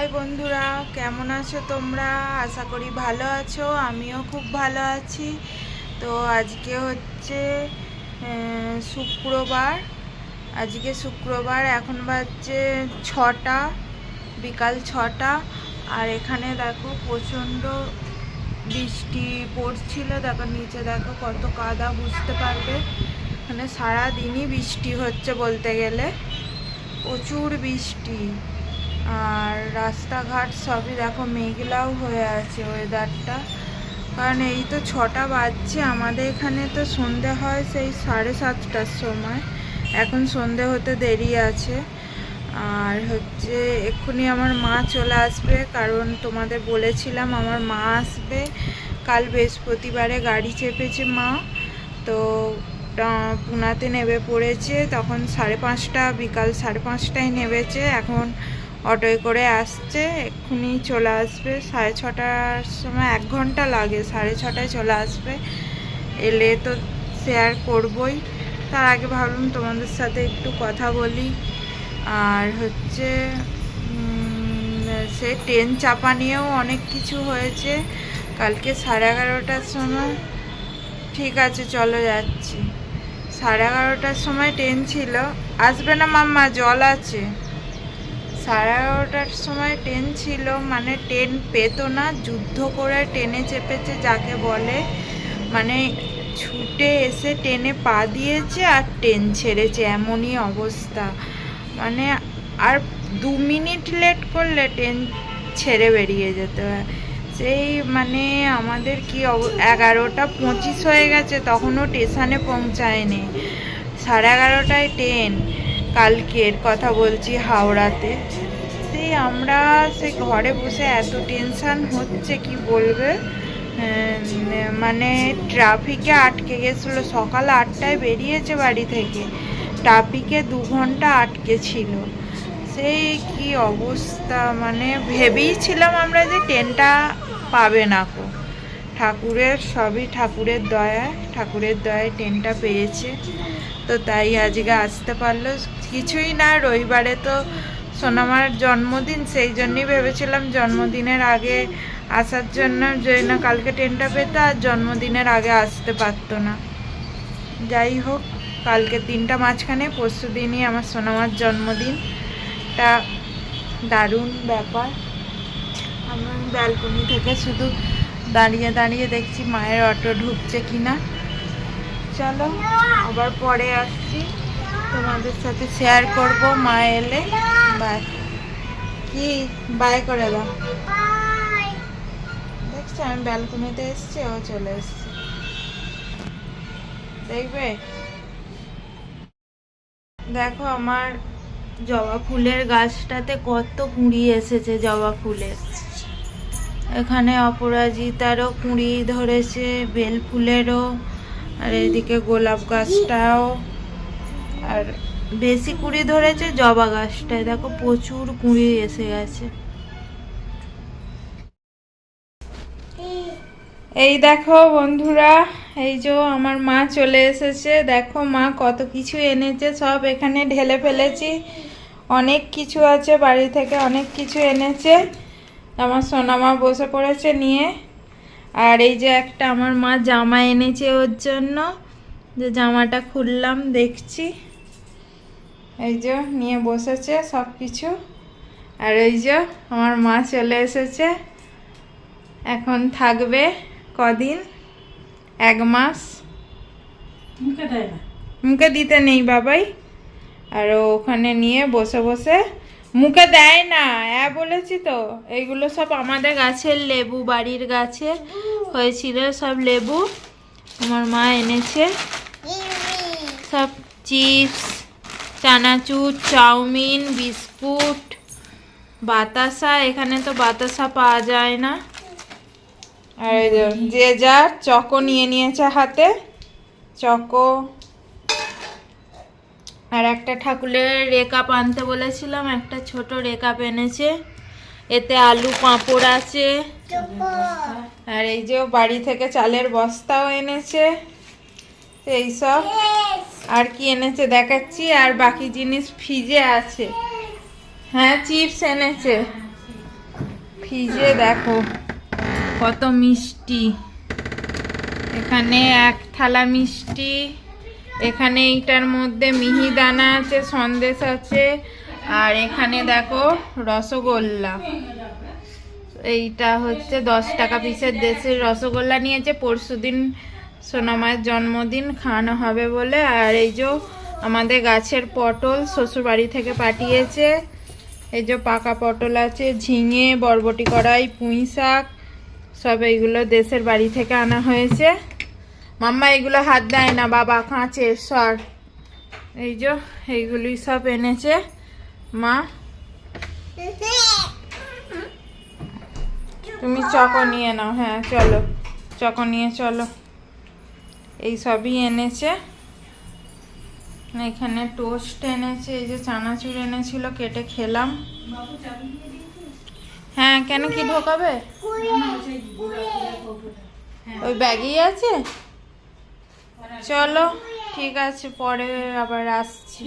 High বন্ধুরা, কেমন আছো তোমরা? আশা করি ভালো আছো, আমিও খুব ভালো আছি। তো আজকে হচ্ছে শুক্রবার। আজকে শুক্রবার, এখন বাজছে ছটা, বিকাল ছটা। আর এখানে দেখো প্রচণ্ড বৃষ্টি পড়ছিল। দেখো নিচে দেখো কত কাদা, বুঝতে পারবে? এখানে সারাদিনই বৃষ্টি হচ্ছে বলতে গেলে। প্রচুর বৃষ্টি। আর রাস্তাঘাট সবই দেখো মেঘলাও হয়ে আছে ওয়েদারটা কারণ এই তো ছটা বাজছে, আমাদের এখানে তো সন্ধে হয় সেই সাড়ে সাতটার সময়। এখন সন্ধে হতে দেরি আছে। আর হচ্ছে এক্ষুনি আমার মা চলে আসবে, কারণ তোমাদের বলেছিলাম আমার মা আসবে। কাল বৃহস্পতিবারে গাড়ি চেপেছে মা, তো পুনাতে নেবে পড়েছে। তখন সাড়ে পাঁচটা, বিকাল সাড়ে পাঁচটায় নেবেছে এখন অটোয় করে আসছে, এক্ষুনি চলে আসবে। সাড়ে ছটার সময় এক ঘণ্টা লাগে, সাড়ে ছটায় চলে আসবে। এলে তো শেয়ার করবই। তার আগে ভাবলাম তোমাদের সাথে একটু কথা বলি। আর হচ্ছে সে ট্রেন চাপা নিয়েও অনেক কিছু হয়েছে। কালকে সাড়ে এগারোটার সময়। ঠিক আছে, চলো যাচ্ছি। সাড়ে এগারোটার সময় ট্রেন ছিল। আসবে না মাম্মা, জল আছে। সাড়ে এগারোটার সময় ট্রেন ছিল মানে ট্রেন পেতো না, যুদ্ধ করে ট্রেনে চেপেছে যাকে বলে মানে ছুটে এসে ট্রেনে পা দিয়েছে আর ট্রেন ছেড়েছে, এমনই অবস্থা। মানে আর দু মিনিট লেট করলে ট্রেন ছেড়ে বেরিয়ে যেতে হয়। সেই মানে আমাদের কি এগারোটা পঁচিশ হয়ে গেছে, তখনও স্টেশনে পৌঁছায়নি। সাড়ে এগারোটায় ট্রেন কালকের কথা বলছি হাওড়াতে। সেই আমরা সে ঘরে বসে এত টেনশন হচ্ছে, কি বলবে? মানে ট্রাফিকে আটকে গেছিল, সকাল আটটায় বেরিয়েছে বাড়ি থেকে। ট্রাফিকে দু ঘণ্টা আটকে ছিল। সেই কি অবস্থা? মানে ভেবেই ছিলাম আমরা যে ট্রেনটা পাবে না কো। ঠাকুরের, সবই ঠাকুরের দয়ায় ঠাকুরের দয়ায় ট্রেনটা পেয়েছে। তো তাই আজকে আসতে পারল। কিছুই না, রবিবারে তো সোনামার জন্মদিন, সেই জন্যই ভেবেছিলাম জন্মদিনের আগে আসার জন্য যদি না কালকে ট্রেনটা পেত আর জন্মদিনের আগে আসতে পারতো না। যাই হোক কালকে দিনটা মাঝখানে, পরশু দিনই আমার সোনামার জন্মদিন তা দারুণ ব্যাপার। আমি ব্যালকনি থেকে শুধু দাঁড়িয়ে দাঁড়িয়ে দেখছি মায়ের অটো ঢুকছে কিনা। চলো, আবার পরে আসছি। তোমাদের সাথে শেয়ার করব, মা এলে। বাই কি? বাই করে দাও। দেখছ, আমি ব্যালকনিতে এসছি, ও চলে এসছে। দেখবে? দেখো, আমার জবা ফুলের গাছটাতে কত কুঁড়ি এসেছে জবা ফুলের। এখানে অপরাজিতারও কুঁড়ি ধরেছে বেল ফুলেরও আর এদিকে গোলাপ গাছটাও। আর বেশি কুঁড়ি ধরেছে জবা গাছটায়। দেখো প্রচুর কুঁড়ি এসে গেছে। এই দেখো বন্ধুরা, এই যে আমার মা চলে এসেছে। দেখো মা কত কিছু এনেছে, সব এখানে ঢেলে ফেলেছি। অনেক কিছু আছে, বাড়ি থেকে অনেক কিছু এনেছে। আমার সোনামা বসে পড়েছে নিয়ে। আর এই যে একটা আমার মা জামা এনেছে ওর জন্য। যে জামাটা খুললাম দেখছি। এই যে নিয়ে বসেছে সব কিছু আর এই যে আমার মা চলে এসেছে। এখন থাকবে কদিন? এক মাস। মুখে মুখে দিতে নেই বাবাই। আর ওখানে নিয়ে বসে বসে মুখে দেয় না। হ্যাঁ বলেছি তো। এইগুলো সব আমাদের গাছের লেবু, বাড়ির গাছে হয়েছিল সব লেবু। আমার মা এনেছে। সব চিপস, চানাচুর, চাউমিন, বিস্কুট, বাতাসা। এখানে তো বাতাসা পাওয়া যায় না। আর যে যার চকো নিয়ে নিয়েছে হাতে। চকো। আর একটা ঠাকুরের রেকাপ আনতে বলেছিলাম, একটা ছোট রেকাপ এনেছে। এতে আলু পাঁপড় আছে। আর এই যে বাড়ি থেকে চালের বস্তাও এনেছে। এইসব আর কি এনেছে দেখাচ্ছি, আর বাকি জিনিস ফ্রিজে আছে। হ্যাঁ চিপস এনেছে। ফ্রিজে দেখো, কত মিষ্টি। এখানে এক থালা মিষ্টি। এখানে এইটার মধ্যে মিহিদানা আছে, সন্দেশ আছে, আর এখানে দেখো রসগোল্লা। এইটা হচ্ছে দশ টাকা পিসের দেশের রসগোল্লা নিয়েছে। পরশুদিন সোনামায়ের জন্মদিন, খাওয়ানো হবে বলে। আর এই যে আমাদের গাছের পটল শ্বশুর বাড়ি থেকে পাঠিয়েছে। এই যে পাকা পটল আছে, ঝিঙে, বরবটি কড়াই, পুঁই শাক, সব এইগুলো দেশের বাড়ি থেকে আনা হয়েছে। মাম্মা এগুলো হাত দেয় না, বাবা কাঁচের সর। এই যে এইগুলি সব এনেছে মা। তুমি চকো নিয়ে নাও হ্যাঁ চলো, চকো নিয়ে চলো। এই সবই এনেছে। এখানে টোস্ট এনেছে, এই যে চানাচুর এনেছিল, কেটে খেলাম। হ্যাঁ কেন কি ঢোকাবে? ওই ব্যাগেই আছে? চলো ঠিক আছে পরে আবার আসছি।